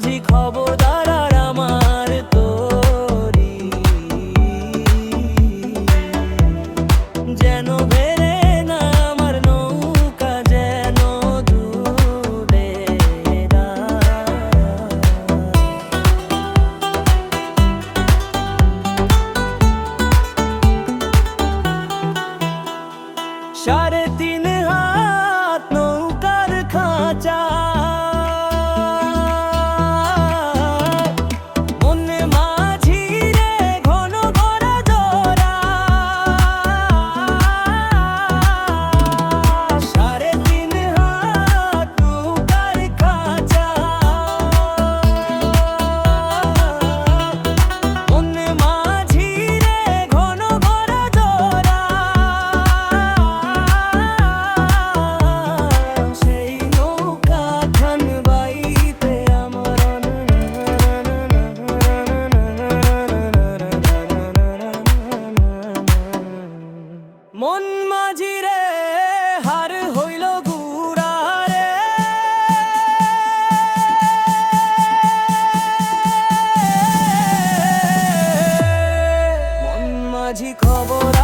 মাঝি খবরদার মন মাঝিরে হার হইল গুড়ারে মন মাঝি খবর